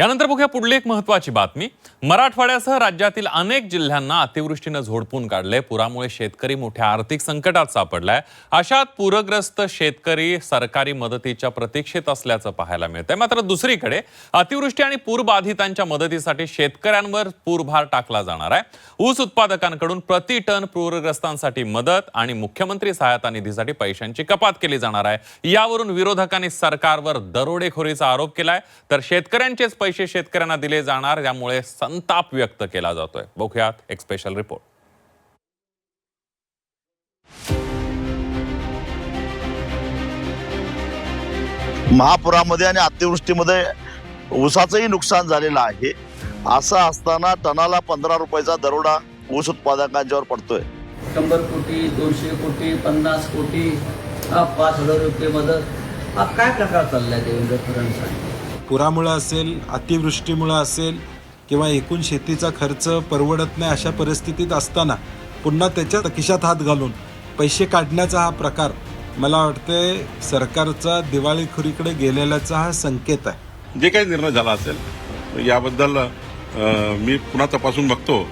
यानंतर बघूया पुढली एक महत्वाची बातमी. मराठवाड्यासह राज्यातील अनेक जिल्ह्यांना अतिवृष्टीनं झोडपून काढले पुरामुळे शेतकरी मोठ्या आर्थिक संकटात सापडलाय. अशात पूरग्रस्त शेतकरी सरकारी मदतीच्या प्रतीक्षेत असल्याचं पाहायला मिळतंय. मात्र दुसरीकडे अतिवृष्टी आणि पूरबाधितांच्या मदतीसाठी शेतकऱ्यांवर पूरभार टाकला जाणार आहे. ऊस उत्पादकांकडून प्रति टन पूरग्रस्तांसाठी मदत आणि मुख्यमंत्री सहायता निधीसाठी पैशांची कपात केली जाणार आहे. यावरून विरोधकांनी सरकारवर दरोडेखोरीचा आरोप केलाय. तर शेतकऱ्यांचेच पैसे शेतकऱ्यांना दिले जाणार यामुळे संताप व्यक्त केला जातोय. बघूयात एक स्पेशल रिपोर्ट महापुरामध्ये आणि अतिवृष्टीमध्ये ऊसाचंही नुकसान झालेलं आहे. असं असताना टनाला पंधरा रुपयाचा दरोडा ऊस उत्पादकांच्यावर पडतोय. शंभर कोटी दोनशे कोटी पन्नास कोटी हा पाच हजार रुपये मदत. हा काय प्रकार चाललाय देवेंद्र फडणवीसांनी? पुरामुळं असेल अतिवृष्टीमुळं असेल किंवा एकूण शेतीचा खर्च परवडत नाही अशा परिस्थितीत असताना पुन्हा त्याच्या खिशात हात घालून पैसे काढण्याचा हा प्रकार मला वाटते सरकारचा दिवाळीखोरीकडे गेलेल्याचा हा संकेत आहे. जे काही निर्णय झाला असेल याबद्दल मी पुन्हा तपासून बघतो.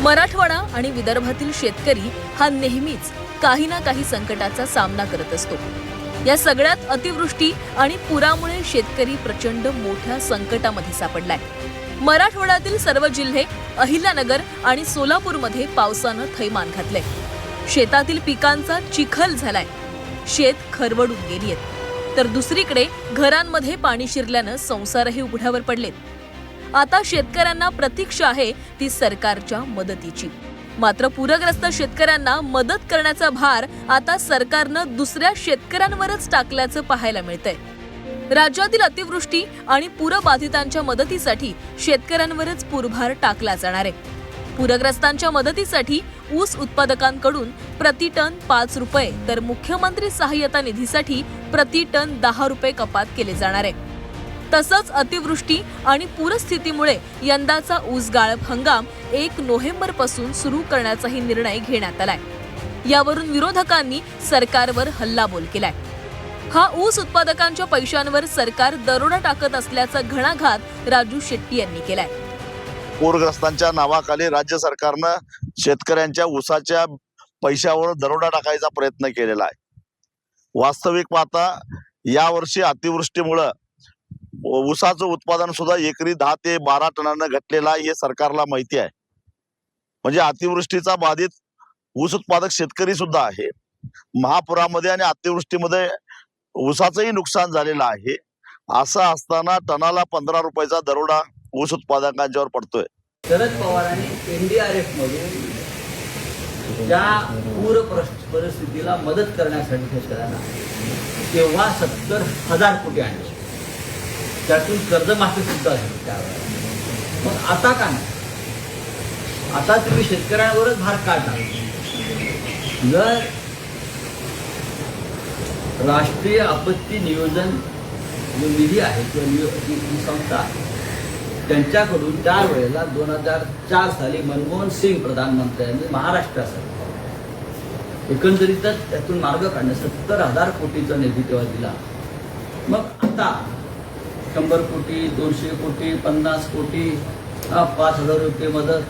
मराठवाडा आणि विदर्भातील शेतकरी हा नेहमीच काही ना काही संकटाचा सामना करत असतो. या सगळ्यात अतिवृष्टी आणि पुरामुळे शेतकरी प्रचंड मोठ्या संकटामध्ये सापडलाय. मराठवाड्यातील सर्व जिल्हे अहिल्यानगर आणि सोलापूरमध्ये पावसानं थैमान घातलंय. शेतातील पिकांचा चिखल झालाय. शेत खरवडून गेलीयत तर दुसरीकडे घरांमध्ये पाणी शिरल्यानं संसारही उघड्यावर पडलेत. आता शेतकऱ्यांना प्रतीक्षा आहे ती सरकारच्या मदतीची. मात्र पूरग्रस्त शेतकऱ्यांना मदत करण्याचा भार आता सरकारनं दुसऱ्या शेतकऱ्यांवरच टाकल्याचं पाहायला मिळतंय. राज्यातील अतिवृष्टी आणि पूरबाधितांच्या मदतीसाठी शेतकऱ्यांवरच पूरभार टाकला जाणार आहे. पूरग्रस्तांच्या मदतीसाठी ऊस उत्पादकांकडून प्रति टन पाच रुपये तर मुख्यमंत्री सहाय्यता निधीसाठी प्रति टन दहा रुपये कपात केले जाणार आहे. तसंच अतिवृष्टी आणि पूरस्थितीमुळे यंदाचा ऊस गाळप हंगाम एक नोव्हेंबरपासून सुरू करण्याचाही निर्णय घेण्यात आलाय. यावरून विरोधकांनी सरकारवर हल्लाबोल केलाय. हा ऊस उत्पादकांच्या पैशांवर सरकार दरोडा टाकत असल्याचा घणाघात राजू शेट्टी यांनी केलाय. पूरग्रस्तांच्या नावाखाली राज्य सरकारनं शेतकऱ्यांच्या ऊसाच्या पैशावर दरोडा टाकायचा प्रयत्न केलेला आहे. वास्तविक पाहता यावर्षी अतिवृष्टीमुळं ऊसाचं उत्पादन सुद्धा एकरी दहा ते बारा टनानं घटलेला आहे हे सरकारला माहिती आहे. म्हणजे अतिवृष्टीचा बाधित ऊस उत्पादक शेतकरी सुद्धा आहे. महापुरामध्ये आणि अतिवृष्टीमध्ये ऊसाचंही नुकसान झालेलं आहे. असं असताना टनाला पंधरा रुपयाचा दरोडा ऊस उत्पादकांच्यावर पडतोय. शरद पवारांनी एनडीआरएफ मधून ज्या पूर परिस्थितीला मदत करण्यासाठी शेतकऱ्यांना तेव्हा सत्तर हजार कोटी आणले. त्यातून कर्जमाफी सुद्धा झाली त्यावेळेला मग आता काय? आता तुम्ही शेतकऱ्यांवरच भार काढणार जर राष्ट्रीय आपत्ती नियोजन जो निधी आहे किंवा संस्था आहे त्यांच्याकडून त्यावेळेला दोन हजार चार साली मनमोहन सिंग प्रधानमंत्र्यांनी महाराष्ट्रासाठी एकंदरीतच त्यातून मार्ग काढणं सत्तर हजार कोटीचा निधी तेव्हा दिला. मग आता शंभर कोटी दोनशे कोटी पन्नास कोटी हा पाच हजार रुपये मदत.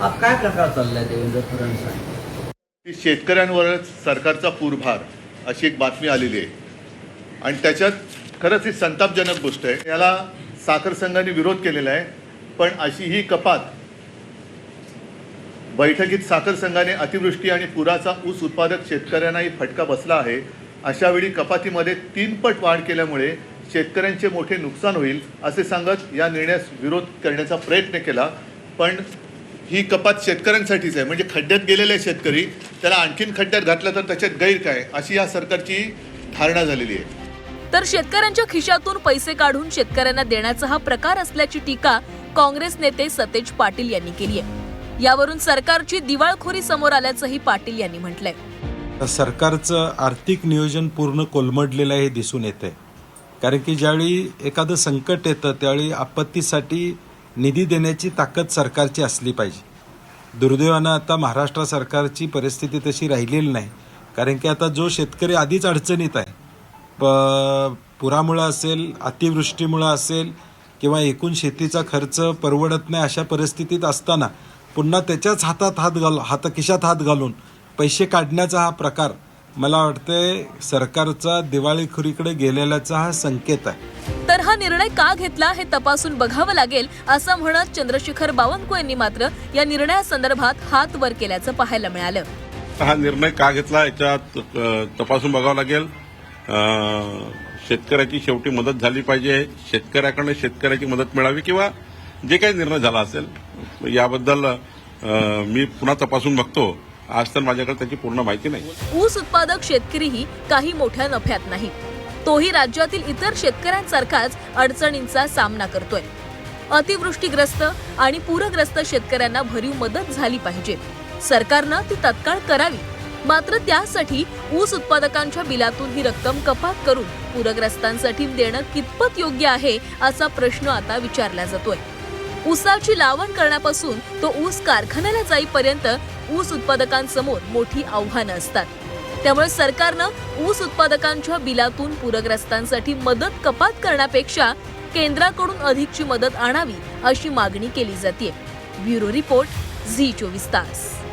हा काय प्रकार चाललाय देवेंद्र फडणवीस शेतकऱ्यांवरच सरकारचा पूरभार अशी एक बातमी आलेली आहे. आणि त्याच्यात खरंच ही संतापजनक गोष्ट आहे. याला साखर संघाने विरोध केलेला आहे पण अशी ही कपात बैठकीत साखर संघाने अतिवृष्टी आणि पुराचा ऊस उत्पादक शेतकऱ्यांनाही फटका बसला आहे. अशावेळी कपातीमध्ये तीनपट वाढ केल्यामुळे शेतकऱ्यांचे मोठे नुकसान होईल असे सांगत या निर्णयास विरोध करण्याचा प्रयत्न केला. पण ही कपात शेतकऱ्यांसाठीच आहे. म्हणजे खड्ड्यात गेलेले शेतकरी त्याला आणखीन खड्ड्यात घातलं तर त्याच्यात गैर काय? अशी या सरकारची धारणा झालेली आहे. तर शेतकऱ्यांच्या खिशातून पैसे काढून शेतकऱ्यांना देण्याचा हा प्रकार असल्याची टीका काँग्रेस नेते सतेज पाटील यांनी केली आहे. यावरून सरकारची दिवाळखोरी समोर आल्याचंही पाटील यांनी म्हटलंय. तर सरकारचं आर्थिक नियोजन पूर्ण कोलमडलेलं आहे हे दिसून येतंय. कारण की ज्यावेळी एखादं संकट येतं त्यावेळी आपत्तीसाठी निधी देण्याची ताकद सरकारची असली पाहिजे. दुर्दैवानं आता महाराष्ट्र सरकारची परिस्थिती तशी राहिलेली नाही. कारण की आता जो शेतकरी आधीच अडचणीत आहे प पुरामुळं असेल अतिवृष्टीमुळं असेल किंवा एकूण शेतीचा खर्च परवडत नाही अशा परिस्थितीत असताना पुन्हा त्याच्याच हातात हात घाल हात खिशात हात घालून पैसे काढण्याचा हा प्रकार मला वाटतंय सरकारचा दिवाळीखोरीकडे गेलेल्याचा हा संकेत आहे. तर हा निर्णय का घेतला हे तपासून बघावं लागेल असं म्हणत चंद्रशेखर बावनकुळे यांनी मात्र या निर्णयासंदर्भात हात वर केल्याचं पाहायला मिळालं. हा निर्णय का घेतला याच्यात तपासून बघावं लागेल. शेतकऱ्याची शेवटी मदत झाली पाहिजे शेतकऱ्याकडनं शेतकऱ्याची मदत मिळावी किंवा जे काही निर्णय झाला असेल याबद्दल मी पुन्हा तपासून बघतो. आज तर माझ्याकडे त्याची पूर्ण माहिती नाही. ऊस उत्पादक शेतकरीही काही मोठ्या नफ्यात नाही. तोही राज्यातील इतर शेतकऱ्यांसारखाच अडचणींचा सामना करतोय. अतिवृष्टीग्रस्त आणि पूरग्रस्त शेतकऱ्यांना भरीव मदत झाली पाहिजे. सरकारनं ती तत्काळ करावी. मात्र त्यासाठी ऊस उत्पादकांच्या बिलातून ही रक्कम कपात करून पूरग्रस्तांसाठी देणं कितपत योग्य आहे असा प्रश्न आता विचारला जातोय. ऊसाची लावण करण्यापासून तो ऊस कारखान्याला जाईपर्यंत ऊस उत्पादकांसमोर मोठी आव्हानं असतात. त्यामुळे सरकारनं ऊस उत्पादकांच्या बिलातून पूरग्रस्तांसाठी मदत कपात करण्यापेक्षा केंद्राकडून अधिकची मदत आणावी अशी मागणी केली जाते ब्युरो रिपोर्ट झी चोवीस तास.